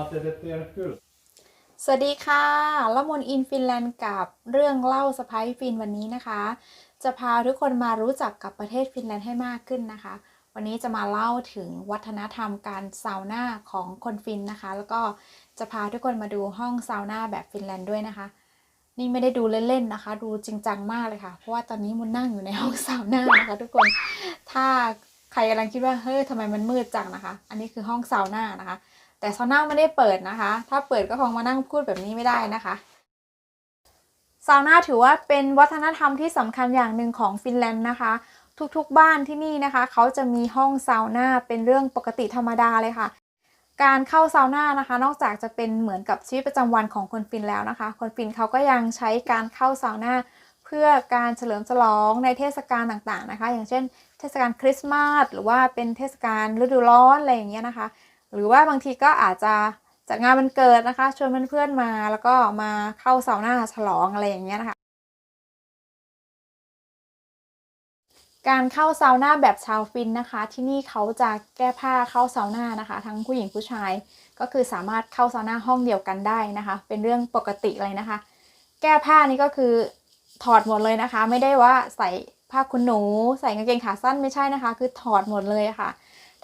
att det är kul. สวัสดีค่ะละมุนอินฟินแลนด์กับเรื่องเล่าสไปฟินวันนี้นะคะ จะพาทุกคนมารู้จักกับประเทศฟินแลนด์ให้มากขึ้นนะคะ วันนี้จะมาเล่าถึงวัฒนธรรมการซาวน่าของคนฟินนะคะ แล้วก็จะพาทุกคนมาดูห้องซาวน่าแบบฟินแลนด์ด้วยนะคะ นี่ไม่ได้ดูเล่นๆนะคะ ดูจริงจังมากเลยค่ะ เพราะว่าตอนนี้มุนนั่งอยู่ในห้องซาวน่านะคะ ทุกคนถ้าใครกำลังคิดว่าเฮ้ยทำไมมันมืดจังนะคะ อันนี้คือห้องซาวน่านะคะ แต่ซาวน่าไม่ได้เปิดนะคะ ถ้าเปิดก็คงมานั่งพูดแบบนี้ไม่ได้นะคะซาวน่าถือว่าเป็นวัฒนธรรมที่สำคัญอย่างหนึ่งของฟินแลนด์นะคะ ทุกๆบ้านที่นี่นะคะ เขาจะมีห้องซาวน่าเป็นเรื่องปกติธรรมดาเลยค่ะ การเข้าซาวน่านะคะ นอกจากจะเป็นเหมือนกับชีวิตประจำวันของคนฟินแล้วนะคะ คนฟินเขาก็ยังใช้การเข้าซาวน่าเพื่อการเฉลิมฉลองในเทศกาลต่างๆนะคะ อย่างเช่น เทศกาลคริสต์มาสหรือว่าเป็นเทศกาลฤดูร้อนอะไรอย่างเงี้ยนะคะ หรือว่าบางทีก็อาจจะจัดงานวันเกิดนะคะชวนเพื่อนๆมาแล้วก็มาเข้าเซาวน่าฉลองอะไรอย่างเงี้ยนะคะ การเข้าเซาวน่าแบบชาวฟินนะคะ ที่นี่เขาจะแก้ผ้าเข้าเซาวน่านะคะ ทั้งผู้หญิงผู้ชายก็คือสามารถเข้าเซาวน่าห้องเดียวกันได้นะคะ เป็นเรื่องปกติเลยนะคะ แก้ผ้านี่ก็คือถอดหมดเลยนะคะ ไม่ได้ว่าใส่ผ้าขนหนู ใส่กางเกงขาสั้นไม่ใช่นะคะ คือถอดหมดเลยค่ะ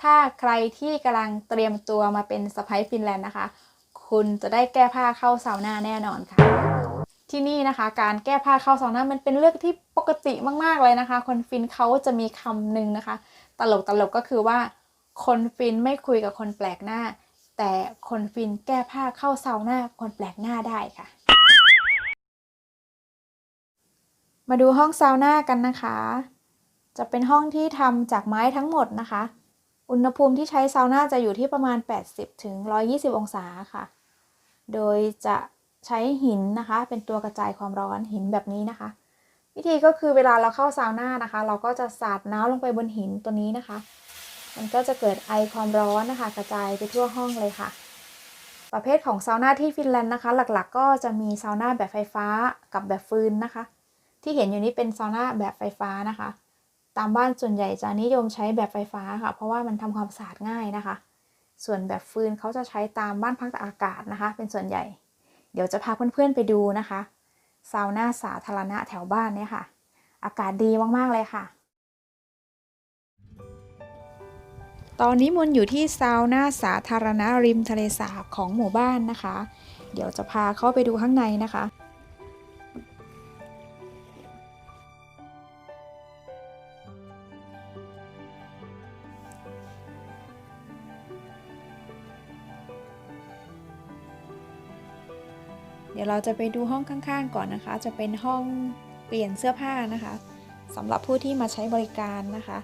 ถ้าใครที่กำลังเตรียมตัวมาเป็นสไปฟินแลนด์นะคะ คุณจะได้แก้ผ้าเข้าซาวน่าแน่นอนค่ะ ที่นี่นะคะ การแก้ผ้าเข้าซาวน่ามันเป็นเรื่องที่ปกติมากๆเลยนะคะ คนฟินเขาจะมีคำหนึ่งนะคะ ตลกตลกก็คือว่า คนฟินไม่คุยกับคนแปลกหน้า แต่คนฟินแก้ผ้าเข้าซาวน่าคนแปลกหน้าได้ค่ะ มาดูห้องซาวน่ากันนะคะจะเป็นห้องที่ทำจากไม้ทั้งหมดนะคะ อุณหภูมิที่ใช้ซาวน่าจะอยู่ที่ประมาณ 80ถึง120 องศาค่ะ โดยจะใช้หินนะคะ เป็นตัวกระจายความร้อนหินแบบนี้นะคะ วิธีก็คือเวลาเราเข้าซาวน่านะคะ เราก็จะสาดน้ำลงไปบนหินตัวนี้นะคะ มันก็จะเกิดไอความร้อนนะคะ กระจายไปทั่วห้องเลยค่ะ ประเภทของซาวน่าที่ฟินแลนด์นะคะ หลักๆ ก็จะมีซาวน่าแบบไฟฟ้ากับแบบฟืนนะคะ ที่เห็นอยู่นี้เป็นซาวน่าแบบไฟฟ้านะคะ ตามบ้านส่วนใหญ่จะนิยมใช้แบบไฟฟ้าค่ะ เพราะว่ามันทำความสะอาดง่ายนะคะ ส่วนแบบฟืนเขาจะใช้ตามบ้านพักตากอากาศนะคะ เป็นส่วนใหญ่ เดี๋ยวจะพาเพื่อนๆไปดูนะคะซาวน่าสาธารณะแถวบ้านเนี่ยค่ะ อากาศดีมากๆเลยค่ะ ตอนนี้มนอยู่ที่ซาวน่าสาธารณะริมทะเลสาบของหมู่บ้านนะคะ เดี๋ยวจะพาเข้าไปดูข้างในนะคะ ดี๋ยวเราจะไปดูห้องข้างๆ ก่อนนะคะ จะเป็นห้องเปลี่ยนเสื้อผ้านะคะสำหรับผู้ที่มาใช้บริการนะคะ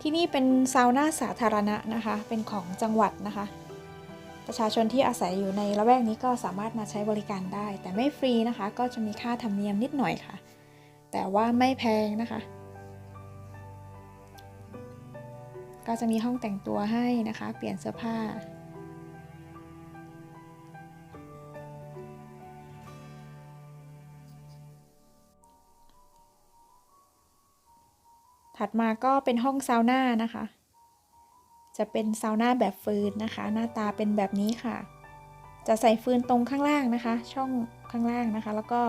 ที่นี่เป็นซาวน่าสาธารณะนะคะ เป็นของจังหวัดนะคะ ประชาชนที่อาศัยอยู่ในละแวกนี้ก็สามารถมาใช้บริการได้ แต่ไม่ฟรีนะคะ ก็จะมีค่าธรรมเนียมนิดหน่อยค่ะ แต่ว่าไม่แพงนะคะ ก็จะมีห้องแต่งตัวให้นะคะ เปลี่ยนเสื้อผ้า ถัดมาก็เป็นห้องซาวน่านะคะ จะเป็นซาวน่าแบบฟืนนะคะ หน้าตาเป็นแบบนี้ค่ะ จะใส่ฟืนตรงข้างล่างนะคะ ช่องข้างล่างนะคะ แล้วก็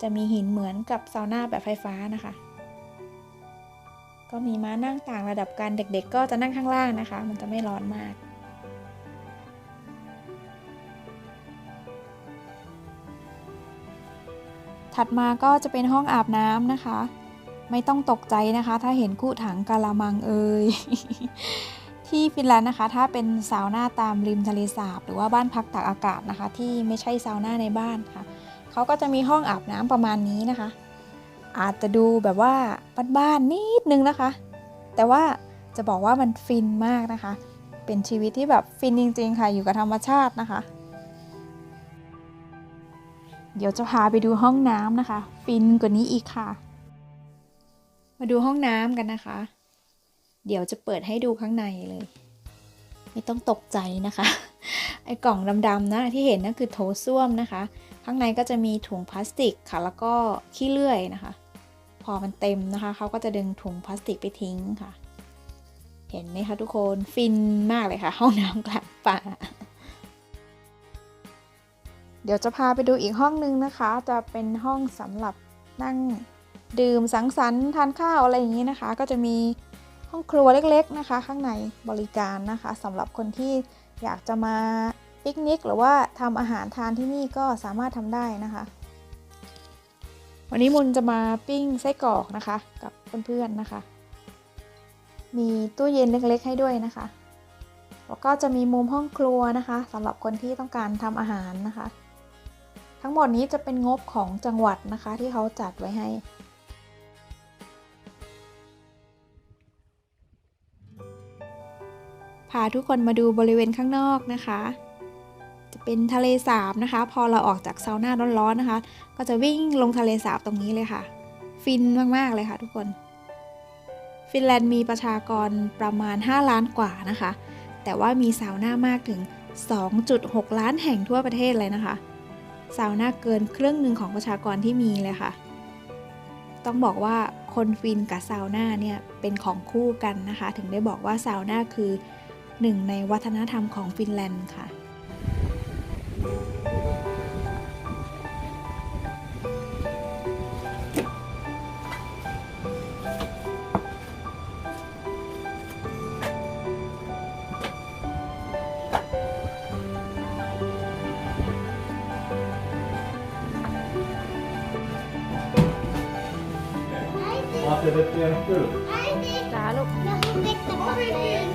จะมีหินเหมือนกับซาวน่าแบบไฟฟ้านะคะ ก็มีม้านั่งต่างระดับกันเด็ก ๆ ก็จะนั่งข้างล่างนะคะ มันจะไม่ร้อนมากถัดมาก็จะเป็นห้องอาบน้ำนะคะ ไม่ต้องตกใจนะคะ ถ้าเห็นคู่ถังกาละมังเอ่ยที่ฟินแลนด์นะคะ ถ้าเป็นซาวน่าตามริมทะเลสาบ หรือว่าบ้านพักตากอากาศนะคะ ที่ไม่ใช่ซาวน่าในบ้านค่ะเขาก็จะมีห้องอาบน้ำประมาณนี้นะคะ อาจจะดูแบบว่าบ้านๆนิดนึงนะคะ แต่ว่าจะบอกว่ามันฟินมากนะคะ เป็นชีวิตที่แบบฟินจริง ๆ ค่ะ อยู่กับธรรมชาตินะคะ เดี๋ยวจะพาไปดูห้องน้ำนะคะ ฟินกว่านี้อีกค่ะ มาดูห้องน้ำกันนะคะ เดี๋ยวจะเปิดให้ดูข้างในเลย ไม่ต้องตกใจนะคะ ไอ้กล่องดำๆนะที่เห็นนั่นคือโถส้วมนะคะ ข้างในก็จะมีถุงพลาสติกค่ะ แล้วก็ขี้เลื่อยนะคะ พอมันเต็มนะคะเขาก็จะดึงถุงพลาสติกไปทิ้งค่ะ เห็นไหมคะทุกคนฟินมากเลยค่ะ ห้องน้ำกลางป่าเดี๋ยวจะพาไปดูอีกห้องนึงนะคะ จะเป็นห้องสำหรับนั่ง ดื่มสังสรรค์ทานข้าวอะไรอย่างนี้นะคะ ก็จะมีห้องครัวเล็กๆนะคะ ข้างในบริการนะคะสำหรับคนที่อยากจะมาปิกนิกหรือว่าทำอาหารทานที่นี่ก็สามารถทำได้นะคะ วันนี้มุนจะมาปิ้งไส้กรอกนะคะ กับเพื่อนๆนะคะ มีตู้เย็นเล็กๆให้ด้วยนะคะ แล้วก็จะมีมุมห้องครัวนะคะสำหรับคนที่ต้องการทำอาหารนะคะ ทั้งหมดนี้จะเป็นงบของจังหวัดนะคะที่เขาจัดไว้ให้ พาทุกคนมาดูบริเวณข้างนอกนะคะ จะเป็นทะเลสาบนะคะ พอเราออกจากซาวน่าร้อนๆนะคะ ก็จะวิ่งลงทะเลสาบตรงนี้เลยค่ะ ฟินมากๆเลยค่ะทุกคน ฟินแลนด์มีประชากรประมาณ 5 ล้านกว่านะคะ แต่ว่ามีซาวน่ามากถึง 2.6 ล้านแห่งทั่วประเทศเลยนะคะซาวน่าเกินครึ่งหนึ่งของประชากรที่มีเลยค่ะ ต้องบอกว่าคนฟินกับซาวน่าเนี่ยเป็นของคู่กันนะคะ ถึงได้บอกว่าซาวน่าคือ หนึ่งในวัฒนธรรมของฟินแลนด์ค่ะ After the piano too. จ้าลูก